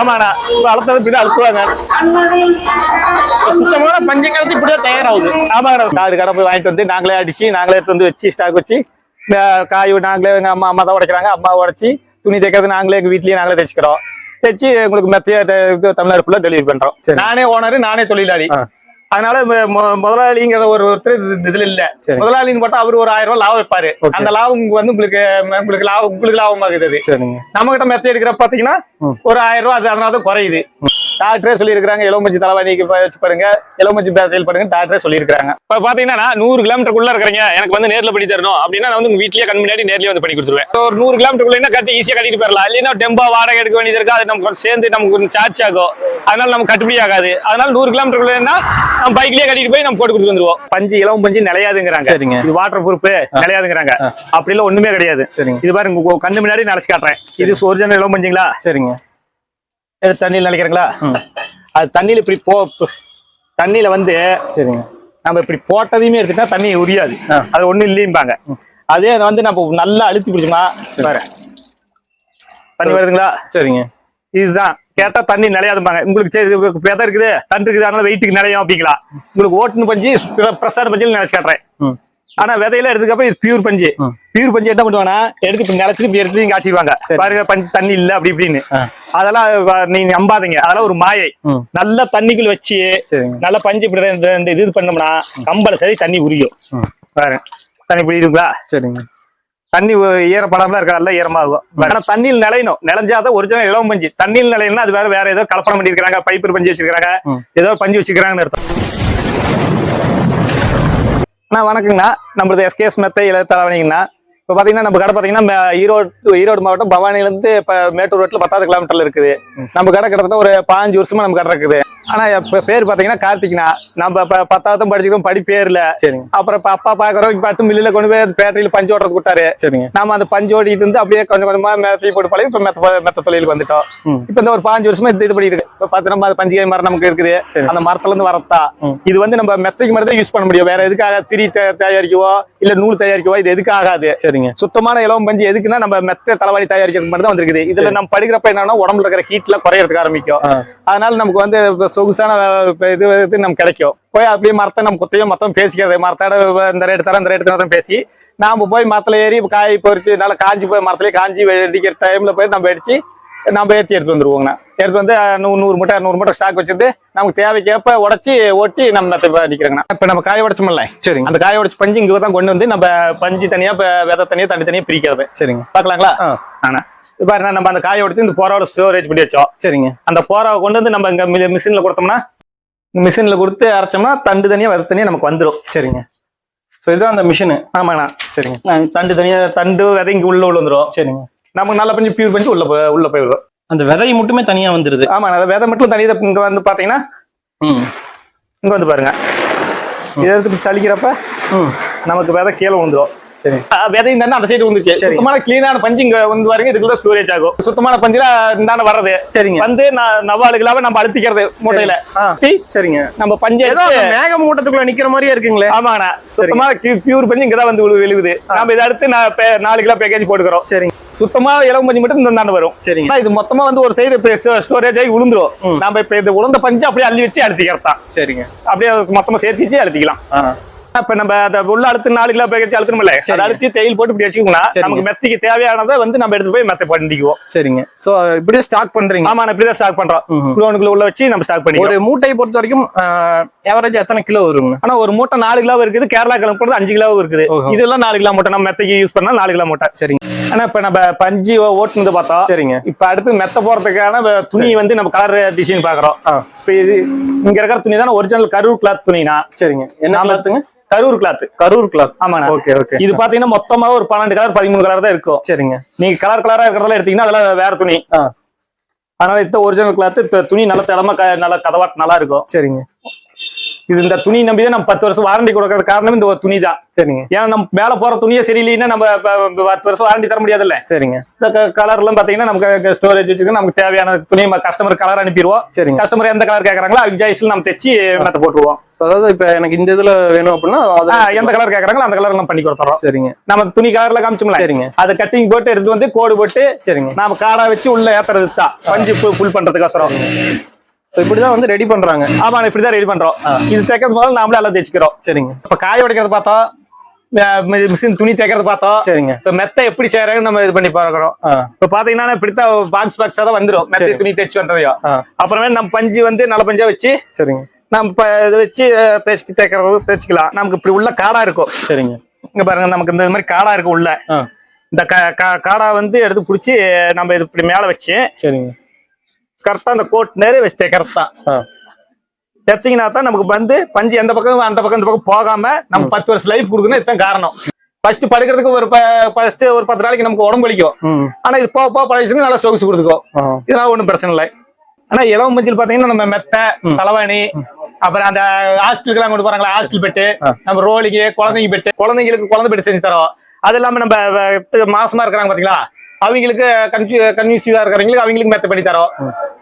ஆமாண்ணா இப்ப அழுத்தது இப்படி அழுத்துவாங்க. சுத்தமான பஞ்சங்காலத்து இப்படிதான் தயாராகுது. ஆமாங்க காடு கடை போய் வாங்கிட்டு வந்து நாங்களே அடிச்சு நாங்களே எடுத்து வந்து வச்சு ஸ்டாக் வச்சு காய் நாங்களே எங்க அம்மா அம்மா தான் உடைக்கிறாங்க. அம்மா உடைச்சி துணி தைக்கிறது நாங்களே எங்க வீட்லயே நாங்களே தைச்சுக்கிறோம். தைச்சு உங்களுக்கு மெத்தைய தமிழ்நாடு ஃபுல்லா டெலிவரி பண்றோம். சரி. நானே ஓனர் நானே தொழிலாளி. அதனால முதலாளிங்கிற ஒரு ஒருத்தர் இது- இதுல இல்ல. முதலாளின்னு போட்டா அவர் ஒரு ஆயிரம் ரூபாய் லாபம் வைப்பாரு. அந்த லாபம் வந்து உங்களுக்கு உங்களுக்கு லாபம் உங்களுக்கு அது சரிங்க நம்ம கிட்ட மெத்த எடுக்கிற பாத்தீங்கன்னா. ஒரு ஆயிரம் ரூபாய் அது அதனால தான் குறையுது டாக்டரே சொல்லியிருக்காங்க இளவஞ்சி தலைவாணிக்கு போய் வச்சு பாருங்க. இளவஞ்சி பேசல் பண்ணுங்க டாக்டரே சொல்லியிருக்காங்க இப்ப பாத்தீங்கன்னா நான் நூறு கிலோமீட்டருக்குள்ள இருக்கிறீங்க. எனக்கு வந்து நேர்ல பண்ணி தரணும். அப்படின்னா நான் வந்து உங்க வீட்லயே கண் முன்னாடி நேர்லயே வந்து பண்ணி கொடுத்துருவேன். ஒரு நூறு கிலோமீட்டருக்குள்ள கட்டி ஈஸியா கட்டிட்டு போயிடலாம். இல்லைன்னா டெம்போ வாடகை எடுக்க வேண்டியது இருக்கு. அது நமக்கு சேர்ந்து நமக்கு கொஞ்சம் சார்ஜ் ஆகும். அதனால நமக்கு கட்டுப்படி ஆகாது. அதனால நூறு கிலோமீட்டருக்குள்ள நம்ம பைக்லயே கட்டிட்டு போய் நம்ம போட்டு கொடுத்து வந்துருவோம். பஞ்சு இளவும் பஞ்சு நிலையாதுங்கிறாங்க. சரிங்க. இது வாட்டர் ப்ரூஃப் நிலையாதுங்கிறாங்க. அப்படி எல்லாம் ஒண்ணுமே கிடையாது. சரிங்க. இது பாருங்க கண்ணு முன்னாடி நினைச்சு காட்டுறேன். இது ஒரிஜினல் இளவும் பஞ்சுங்களா? சரிங்க. எடுத்து தண்ணியில் நினைக்கிறீங்களா. அது தண்ணியில இப்படி போ தண்ணியில வந்து சரிங்க. நம்ம இப்படி போட்டதையுமே எடுத்துட்டா தண்ணி உரியாது. அது ஒண்ணும் இல்லைம்பாங்க. அதே அதை வந்து நம்ம நல்லா அழுத்தி பிடிச்சோமா பாரு. தண்ணி வருதுங்களா? சரிங்க. இதுதான். கேட்டா தண்ணி நிலையாதும்பாங்க. உங்களுக்கு சரி விதை இருக்குது. தண்டு இருக்குது. அதனால வெயிட்டுக்கு நிலையும் அப்படிங்களா? உங்களுக்கு ஓட்டுன்னு பஞ்சு பிரசாத பஞ்சு நினைச்சு காட்டுறேன். ஆனா விதையில எடுத்துக்கப்ப இது பியூர் பஞ்சு. பியூர் பஞ்சு என்ன பண்ணுவாங்கன்னா எடுத்து இப்படி நிலத்துக்கு இப்படி எடுத்து சரி. பாருங்க பஞ்சு தண்ணி இல்ல அப்படி இப்படின்னு. அதெல்லாம் நீங்க நம்பாதீங்க. அதெல்லாம் ஒரு மாயை. நல்ல தண்ணிக்குள்ள வச்சு நல்ல பஞ்சு இப்படி ரெண்டு இது பண்ணோம்னா கம்பல சரி தண்ணி உரியும். பாருங்க. தண்ணி புரியுதுங்களா சரிங்க. தண்ணி ஒ- ஈரப்படாமல இருக்க நல்லா ஈரமாகும். ஆனா தண்ணியில் நிலையணும். நிலைஞ்சாதான் ஒரிஜினல் இளவம் பஞ்சு. தண்ணியில் நிலையணும் அது வேற வேற ஏதோ கலப்படம் பண்ணிருக்காங்க பைப்பர் பஞ்சு வச்சிருக்காங்க. ஏதோ பஞ்சு வச்சிருக்காங்கன்னு அர்த்தம். அண்ணா வணக்கங்கண்ணா. நம்மளது எஸ்கேஎஸ் மெத்தை இளைய தலைவனிங்கண்ணா இப்போ பார்த்தீங்கன்னா நம்ம கடை பார்த்தீங்கன்னா ஈரோடு ஈரோடு மாவட்டம் பவானிலேருந்து இப்போ மேட்டூர் ரோட்டில் பத்தாவது கிலோமீட்டர்ல இருக்குது. நம்ம கடை கிட்டத்தட்ட ஒரு பாஞ்சு வருஷமா நம்ம கடை இருக்குது. ஆனால் இப்போ பேர் பார்த்தீங்கன்னா கார்த்திக்னா. நம்ம இப்போ பத்தாவது படிச்சுக்கிறோம் படி பேர்ல. சரிங்க. அப்புறம் இப்போ அப்பா பார்க்குறோம் இப்போ பத்து மில்லில் கொண்டு போய் பேட்டரியில் பஞ்சு ஓட்டுறது விட்டாரு. சரிங்க. நாம அந்த பஞ்சு ஓட்டிட்டு இருந்து அப்படியே கொஞ்சம் கொஞ்சமா மெத்தி போட்டு பழகி இப்போ மெத்த மெத்த தொழிலுக்கு வந்துட்டோம். இப்போ இந்த ஒரு பாஞ்சு வருஷமா இது இது பண்ணிட்டு இருக்கு. இப்போ பார்த்து நம்ம பஞ்சிகை மரம் நமக்கு இருக்குது. சரி. அந்த மரத்துல இருந்து வரத்தா. இது வந்து நம்ம மெத்தைக்கு மட்டும் தான் யூஸ் பண்ண முடியும். வேற எதுக்காக? திரி தயா- தயாரிக்கவோ இல்ல நூல் தயாரிக்கவோ இது எதுக்கு ஆகாது. சரிங்க சுத்தமான இளவம் பஞ்சு எதுக்குன்னா நம்ம மெத்த தலைவாணி தயாரிக்கிறதுக்கு மட்டும் தான் வந்திருக்குது. இதுல நம்ம படிக்கிறப்ப என்னன்னா உடம்புல இருக்கிற ஹீட்ல குறையறதுக்கு ஆரம்பிக்கும். அதனால நமக்கு வந்து சொகுசான இது இது நமக்கு கிடைக்கும். போய் அப்படியே மரத்தை நம்ம குத்தையும் மொத்தம் பேசிக்கிறது. மரத்தோட இந்த ரேட்டு தரேன் இந்த ரேட்டு தரேன் பேசி நாம போய் மரத்துல ஏறி காய் பறிச்சு நல்லா காஞ்சி போய் மரத்துலயே காஞ்சி வெடிக்கிற டைம்ல போய் நம்ம அடிச்சு நம்ம ஏற்றி எடுத்து வந்துருவோங்கண்ணா. எடுத்து வந்து நூறு நூறு மூட்டை நூறு மூட்டை ஸ்டாக் வச்சுட்டு நமக்கு தேவைக்கேற்ப உடச்சி ஓட்டி நம்ம மெத்த அடிக்கிறோங்கண்ணா இப்ப நம்ம காய உடைச்சோம்ல சரிங்க. அந்த காய உடைச்சு பஞ்சு இங்க தான் கொண்டு வந்து நம்ம பஞ்சு தனியா இப்ப விதை தனியா தண்ணி தனியா பிரிக்கிறது. சரிங்க. பாக்கலாங்களா? ஆ. ஆனா இப்ப பாருங்க நம்ம அந்த காய உடைச்சு இந்த போராவோட ஸ்டோரேஜ் பண்ணி வச்சோம். சரிங்க. அந்த போராவை கொண்டு வந்து நம்ம இங்க மிஷின்ல கொடுத்தோம்னா மிஷின்ல கொடுத்து அரைச்சோம்னா தண்டு தனியா வித தனியா நமக்கு வந்துடும் சரிங்க. ஸோ இதுதான் அந்த மிஷினு. ஆமாண்ணா சரிங்க. தண்டு தனியா தண்டு விதை இங்க உள்ள உள்ள வந்துடும் சரிங்க. நமக்கு நல்ல பஞ்சு பியூர் பஞ்சு உள்ள போய் உள்ள போயிடும் அந்த விதை மட்டுமே தனியா வந்துருது. அந்த விதை மட்டும் தனியா இங்க வந்து பாத்தீங்கன்னா இங்க வந்து பாருங்க. இதை எடுத்து ம். நமக்கு விதை கீழே விழுந்துரும். சரி. விதை இந்த அந்த சைடு வந்துச்சு. சுத்தமான கிளீனான பஞ்சு இங்க வந்து பாருங்க இதுக்குள்ள ஸ்டோரேஜ் ஆகும். சுத்தமான பஞ்சுல இந்தாண்ட வர்றது. சரிங்க. வந்து ந- நவாளுகளாக நம்ம அழுத்திக்கிறது மூட்டையில. சரிங்க. நம்ம பஞ்சு ஏதோ மேக மூட்டத்துக்குள்ள நிக்கிற மாதிரியே இருக்குங்களே. ஆமாண்ணா. சுத்தமா பியூர் பண்ணி இங்கதான் வந்து விழு- விழுகுது. நம்ம இதை அடுத்து நான் நாலு கிலோ பேக்கேஜ் போட்டுக்கிறோம். சரிங்க. சுத்தமா இளம் பஞ்சு மட்டும் இந்த வரும். சரிங்க. இது மொத்தமா வந்து ஒரு சைடு ஸ்டோரேஜ் ஆகி விழுந்துரும் ம். நம்ம இப்ப இது உளுந்த பஞ்சு அப்படியே அள்ளி வச்சு அழுத்திக்கிறதான் சரிங்க. அப்படியே மொத்தமா சேர்த்து வச்சு அழுத்திக்கலாம். இப்ப நம்ம அதை உள்ள அழுத்து நாலு கிலோ பேக்கேஜ் அழுத்தணும்ல? அதை. அழுத்தி தேயில் போட்டு இப்படி வச்சுக்கோங்களா. நமக்கு மெத்திக்கு தேவையானதை வந்து நம்ம எடுத்து போய் மெத்த பண்ணிக்குவோம். சரிங்க. சோ இப்படியே ஸ்டாக் பண்றீங்க? ஆமா நான் இப்படிதான் ஸ்டாக் பண்றோம். ம்ஹும். குளோனுக்குள்ள உள்ள வச்சு நம்ம ஸ்டாக் பண்ணிக்கிறோம் ஒரு மூட்டையை பொறுத்த வரைக்கும் ஆவரேஜ் எத்தனை கிலோ வருங்க? ஆனா ஒரு மூட்டை நாலு கிலோ இருக்குது கேரளா கிளம்பு போறது அஞ்சு கிலோ இருக்குது. இதெல்லாம் நாலு கிலோ மூட்டை நம்ம மெத்தைக்கு யூஸ் பண்ணா நாலு கிலோ மூட்டை. சரிங்க. ஆனா இப்ப நம்ம பஞ்சு ஓட்டுனது பார்த்தோம் சரிங்க. இப்ப அடுத்து மெத்த போறதுக்கான துணி வந்து நம்ம கலர் டிசைன் பாக்குறோம். இப்ப இது இங்க இருக்கிற துணி தானே ஒரிஜினல் கரூர் கிளாத் துணினா சரிங்க. என்ன கிளாத்துங்க கரூர் கிளாத் கரூர் கிளாத் ஆமாண்ணா. ஓகே ஓகே இது பாத்தீங்கன்னா மொத்தமா ஒரு பன்னெண்டு கலர் பதிமூணு கலர் தான் இருக்கும். சரிங்க. நீங்க கலர் கலரா இருக்கிறதெல்லாம் எடுத்தீங்கன்னா அதெல்லாம் வேற துணி. அதனால இந்த ஒரிஜினல் கிளாத் துணி நல்ல திடமா நல்ல கதவாட்டு நல்லா இருக்கும். சரிங்க. இது இந்த துணி நம்பி தான் நம்ம பத்து வருஷம் வாரண்டி கொடுக்கறது காரணம் இந்த ஒரு துணி தான் சரிங்க. ஏன்னா நம்ம மேல போற துணியே சரியில்லைன்னா நம்ம பத்து வருஷம் வாரண்டி தர முடியாதுல்ல. சரிங்க. இந்த கலர் எல்லாம் பாத்தீங்கன்னா நமக்கு ஸ்டோரேஜ் வச்சுக்கணும் நமக்கு தேவையான துணி கஸ்டமர் கலர் அனுப்பிடுவோம். சரிங்க. கஸ்டமர் எந்த கலர் கேக்குறாங்களோ அவங்க சாய்ஸ்ல நம்ம தைச்சு மெத்த போட்டுருவோம். அதாவது இப்ப எனக்கு இந்த இதுல வேணும் அப்படின்னா எந்த கலர் கேக்குறாங்களோ அந்த கலர் நம்ம பண்ணி கொடுத்துறோம். சரிங்க. நம்ம துணி கலர்ல காமிச்சோம்ல சரிங்க. அதை கட்டிங் போட்டு எடுத்து வந்து கோடு போட்டு சரிங்க. நாம காடா வச்சு உள்ள ஏத்துறது தான் பஞ்சு ஃபுல் சோ இப்படிதான் வந்து ரெடி பண்றாங்க. ஆமா இப்படிதான் ரெடி பண்றோம். இது தைக்கிறது முதல்ல நாமளே எல்லாம் தைச்சுக்கிறோம் சரிங்க. இப்ப காய உடைக்கிறது பார்த்தோம் மிஷின் துணி தைக்கிறது பார்த்தோம் சரிங்க. இப்ப மெத்த எப்படி செய்யறாங்கன்னு நம்ம இது பண்ணி பார்க்கறோம். இப்ப பாத்தீங்கன்னா இப்படித்தான் பாக்ஸ் பாக்ஸா தான் வந்துரும். மெத்த. துணி தைச்சு வந்ததையும் அப்புறமே நம்ம பஞ்சு வந்து நல்ல பஞ்சா வச்சு சரிங்க. நம்ம இப்ப இதை வச்சு அஹ், தைச்சு தைக்கிறது தைச்சுக்கலாம் நமக்கு இப்படி உள்ள காடா இருக்கும். சரிங்க. இங்க பாருங்க நமக்கு இந்த மாதிரி காடா இருக்கும் உள்ள. இந்த காடா வந்து எடுத்து புடிச்சு நம்ம இது இப்படி மேல வச்சு சரிங்க. கரெக்டா அந்த கோட் நேரே வச்சு தைக்கிறது தான் ஆ. தைச்சிங்கன்னா தான் நமக்கு வந்து பஞ்சு எந்த பக்கம் அந்த பக்கம் இந்த பக்கம் போகாம நம்ம பத்து வருஷம் லைஃப் கொடுக்கணும் இதுதான் காரணம். ஃபர்ஸ்ட் படுக்கிறதுக்கு ஒரு ஃபர்ஸ்ட் ஒரு பத்து நாளைக்கு நமக்கு உடம்பு வலிக்கும். ஆனா இது போக போக பழகிச்சுன்னா நல்லா சொகுசு கொடுத்துக்கும். ஆ. இதெல்லாம் ஒண்ணும் பிரச்சனை இல்லை. ஆனா இளவு மஞ்சள் பாத்தீங்கன்னா நம்ம மெத்த தலைவாணி அப்புறம் அந்த ஹாஸ்டலுக்கு எல்லாம் கொண்டு போறாங்களா ஹாஸ்டல் பெட்டு. நம்ம ரோலிக்கு குழந்தைங்க பெட்டு குழந்தைங்களுக்கு குழந்தை பெட்டு செஞ்சு தரோம். அது இல்லாம நம்ம மாசமா இருக்கிறாங்க பாத்தீங்களா அவங்களுக்கு கன்ஃபியூ கன்ஃபியூசிவா இருக்கிறவங்களுக்கு அவங்களுக்கு மெத்த பண்ணி தரோம்.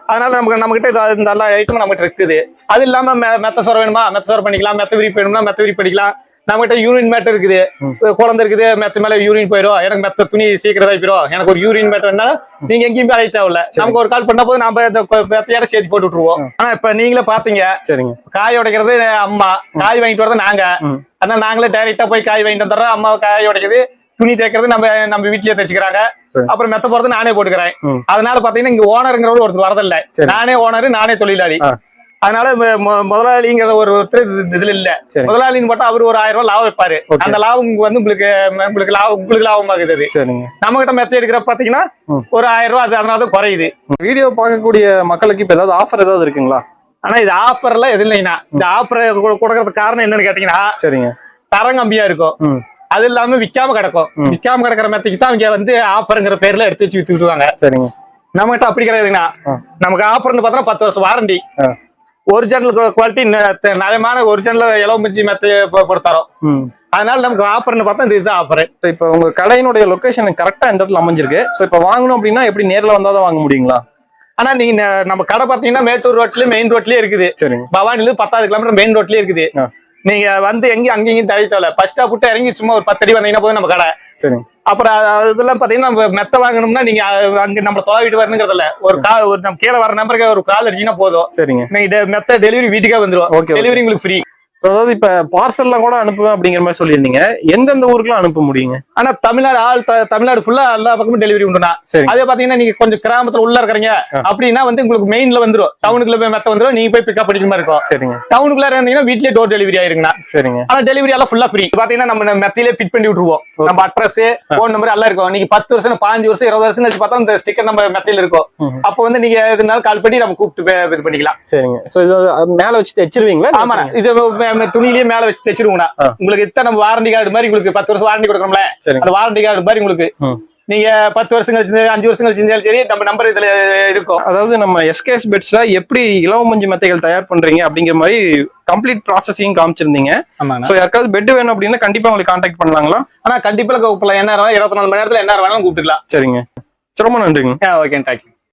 அதனால நமக்கு நம்ம கிட்ட இது- இந்த எல்லா ஐட்டம் நம்ம கிட்ட இருக்குது. அது இல்லாம மெத்த சோறு வேணுமா? மெத்த சோறு பண்ணிக்கலாம். மெத்த விரிப்பு வேணும்னா மெத்த விரிப்பு பண்ணிக்கலாம். நம்ம கிட்ட யூரின் மேட் இருக்குது குழந்தை இருக்குது மெத்த மேல யூரின் போயிடும் எனக்கு மெத்த துணி சீக்கிரம் போயிடும் எனக்கு ஒரு யூரின் மேட் வேணா நீங்க எங்கேயும் அழைய தேவையில்ல. நமக்கு ஒரு கால் பண்ண போது நம்ம இந்த மெத்தையோட சேர்த்து போட்டு விட்டுருவோம். ஆனா இப்ப நீங்களே பாத்தீங்க. சரிங்க. காய் உடைக்கிறது அம்மா. காய் வாங்கிட்டு வரது நாங்க. ஆனா நாங்களே டைரக்டா போய் காய் வாங்கிட்டு வந்துடுறோம். அம்மா காய் உடைக்குது. துணி தைக்கிறது நம்ம நம்ம வீட்லயே தைச்சுக்கிறாங்க. அப்புறம் மெத்த போறது நானே போட்டுக்கிறேன். அதனால பாத்தீங்கன்னா இங்க ஓனருங்கிறவர் ஒருத்தர் வரதில்ல. நானே ஓனர் நானே தொழிலாளி. அதனால முதலாளிங்கிற ஒரு ஒருத்தர் இது- இதுல இல்ல. முதலாளின்னு போட்டா அவர் ஒரு ஆயிரம் ரூபாய் லாபம் வைப்பாரு. அந்த லாபம் வந்து உங்களுக்கு உங்களுக்கு லாபம் உங்களுக்கு லாபமாகுது. அது சரிங்க. நம்ம கிட்ட மெத்த எடுக்கிற பாத்தீங்கன்னா. ஒரு ஆயிரம் ரூபாய் அது அதனால தான் குறையுது. வீடியோ பார்க்கக்கூடிய மக்களுக்கு இப்ப ஏதாவது ஆஃபர் ஏதாவது இருக்குங்களா? ஆனா இது ஆஃபர்ல எது இல்லைன்னா இந்த ஆஃபர் கொடுக்கறதுக்கு காரணம் என்னன்னு கேட்டீங்கன்னா சரிங்க. தரம் கம்மியா இருக்கும். அது இல்லாம விக்காம கிடக்கும். விக்காம கிடக்கிற மெத்தைக்கு தான் இங்க வந்து ஆஃபருங்கிற பேர்ல எடுத்து வச்சு வித்துடுவாங்க சரிங்க. நம்ம கிட்ட அப்படி கிடையாதுங்கண்ணா. நமக்கு ஆஃபர்னு பார்த்தா பத்து வருஷம் வாரண்டி ஒரிஜினல் குவாலிட்டி நயமான ஒரிஜினல் இளவம்பஞ்சி மெத்தையை கொடுத்தாரோம் அதனால நமக்கு ஆஃபர்னு பார்த்தா இந்த இதுதான் ஆஃபர் இப்ப உங்க கடையினுடைய லொகேஷன் கரெக்டா இந்த இடத்துல அமைஞ்சிருக்கு. சோ இப்ப வாங்கணும் அப்படின்னா எப்படி நேர்ல வந்தா தான் வாங்க முடியுங்களா? ஆனா நீங்க நம்ம கடை பாத்தீங்கன்னா மேட்டூர் ரோட்லயே மெயின் ரோட்லயே இருக்குது. சரிங்க. பவானில பத்தாவது கிலோமீட்டர் மெயின் ரோட்லயே இருக்குது. நீங்க வந்து எங்கேயும் அங்கேயும் தள்ளி தேவையில்ல பஸ் ஸ்டாப் விட்டு இறங்கி சும்மா ஒரு பத்து அடி வந்தீங்கன்னா போதும் நம்ம கடை. சரிங்க அப்புறம் இதெல்லாம் பாத்தீங்கன்னா நம்ம மெத்த வாங்கணும்னா நீங்க அங்க நம்ம தொலை வீட்டு வரணுங்கிறது இல்ல ஒரு கால் ஒரு நம்ம கீழே வர நம்பருக்கு ஒரு கால் அடிச்சீங்கன்னா போதும். சரிங்க. நீங்க மெத்த டெலிவரி வீட்டுக்கே okay. டெலிவரி உங்களுக்கு ஃப்ரீ அதாவது இப்ப பார்சல்லாம் கூட அனுப்புவேன் அப்படிங்கிற மாதிரி சொல்லியிருந்தீங்க. எந்தெந்த ஊருக்குலாம் அனுப்ப முடியுங்க? ஆனா தமிழ்நாடு ஆள் தமிழ்நாடு ஃபுல்லா எல்லா பக்கமும் டெலிவரி உண்டுனா சரிங்க. அதே பாத்தீங்கன்னா நீங்க கொஞ்சம் கிராமத்துல உள்ள இருக்கிறீங்க. அப்படின்னா வந்து உங்களுக்கு மெயின்ல வந்துரும். டவுனுக்குள்ள போய் மெத்த வந்துரும். நீங்க போய் பிக்கப் பண்ணிக்கிற மாதிரி இருக்கும். சரிங்க. டவுனுக்குள்ள இருந்தீங்கன்னா வீட்லயே டோர் டெலிவரி ஆயிருங்கண்ணா. சரிங்க. ஆனா டெலிவரி எல்லாம் ஃபுல்லா ஃப்ரீ பாத்தீங்கன்னா நம்ம மெத்திலே ஃபிட் பண்ணி விட்டுருவோம். நம்ம அட்ரஸ் போன் நம்பர் எல்லாம் இருக்கும். நீங்க பத்து வருஷம் பாஞ்சு வருஷம் இருபது வருஷம் கழிச்சு பார்த்தா இந்த ஸ்டிக்கர் நம்ம மெத்தையில இருக்கும். அப்போ வந்து நீங்க எதுனாலும் கால் பண்ணி நம்ம கூப்பிட்டு இது பண்ணிக்கலாம். சரிங்க. சோ இது மேல வச்சு தைச்சிருவீங்களா? ஆமாண்ணா. இது துணியிலேயே மேல வச்சு தைச்சிருவோம்ண்ணா ஆ. உங்களுக்கு இத்தனை வாரண்டி கார்டு மாதிரி உங்களுக்கு பத்து வருஷம் வாரண்டி கொடுக்குறோம்ல அந்த வாரண்டி கார்டு மாதிரி உங்களுக்கு. நீங்க பத்து வருஷம் கழிச்சு அஞ்சு வருஷம் கழிச்சு இருந்தாலும் சரி நம்ம நம்பர் இதுல இருக்கும். அதாவது நம்ம எஸ்கேஎஸ் பெட்ஸ்ல எப்படி இலவமஞ்சி மெத்தைகள் தயார் பண்றீங்க அப்படிங்கிற மாதிரி கம்ப்ளீட் ப்ராசஸையும் காமிச்சிருந்தீங்க. சோ யாருக்காவது பெட் வேணும் அப்படின்னா கண்டிப்பா உங்களுக்கு கான்டாக்ட் பண்ணலாங்களா? ஆனா கண்டிப்பா கூப்பிடலாம். என்ன இருபத்தி நாலு மணி நேரத்துல என்ன வேணாலும் கூப்பிட்டுக்கலாம். சரிங்க. ரொம்ப நன்றிங்க. Okay thank you